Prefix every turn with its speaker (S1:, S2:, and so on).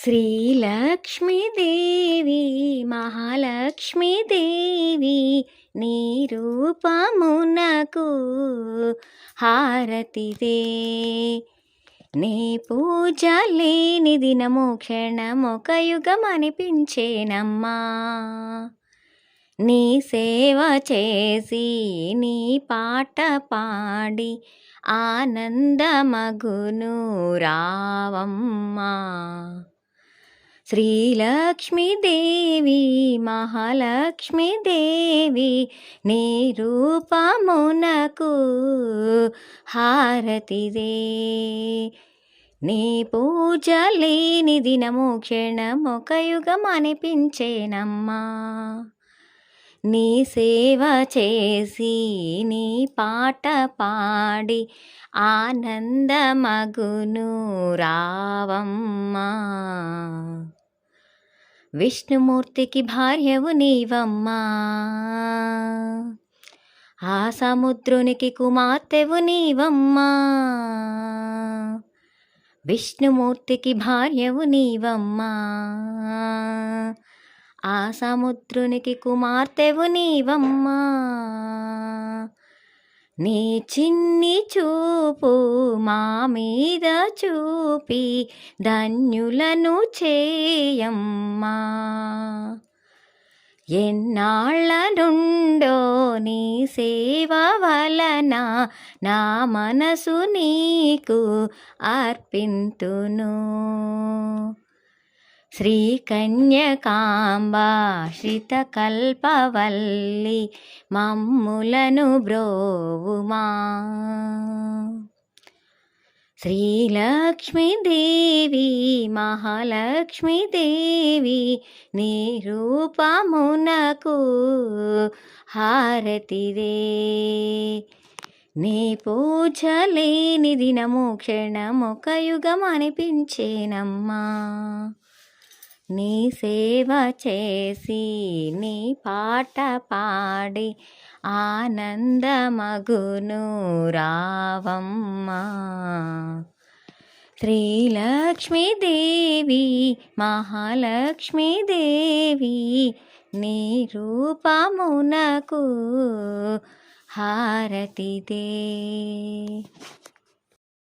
S1: శ్రీలక్ష్మీదేవి మహాలక్ష్మీదేవి నీ రూపమునకు హారతిదే నీ పూజ లేని దినము క్షణమొక యుగం అనిపించేనమ్మా నీ సేవ చేసి నీ పాట పాడి ఆనందమగును రావమ్మా. శ్రీలక్ష్మీదేవి మహాలక్ష్మీదేవి నీ రూపమునకు హారతిదే. నీ పూజ లేని దినము క్షణమొక యుగం అనిపించేనమ్మా నీ సేవ చేసి నీ పాట పాడి ఆనందమగును రావమ్మా. విష్ణుమూర్తికి భార్యవు నీవమ్మా. ఆ సముద్రునికి కుమార్తెవు నీవమ్మా. విష్ణుమూర్తికి భార్యవు నీవమ్మా. ఆ సముద్రునికి కుమార్తెవు నీవమ్మా. నీ చిన్ని చూపు మా మీద చూపి ధన్యులను చేయమ్మా. ఎన్నాళ్ళ నుండో నీ సేవ వలన నా మనసు నీకు అర్పింతును. శ్రీకన్యకాంబాశ్రితకల్పవల్లి మమ్ములను బ్రోవుమా. శ్రీలక్ష్మీదేవి మహాలక్ష్మీదేవి నీ రూపమునకు హారతిదే నీ పూజ లేని దినము క్షణమొక యుగం అనిపించేనమ్మా నీ సేవ చేసి నీ పాట పాడి ఆనందమగును రావమ్మా. శ్రీలక్ష్మీదేవి మహాలక్ష్మీదేవి నీ రూపమునకు హారతిదే.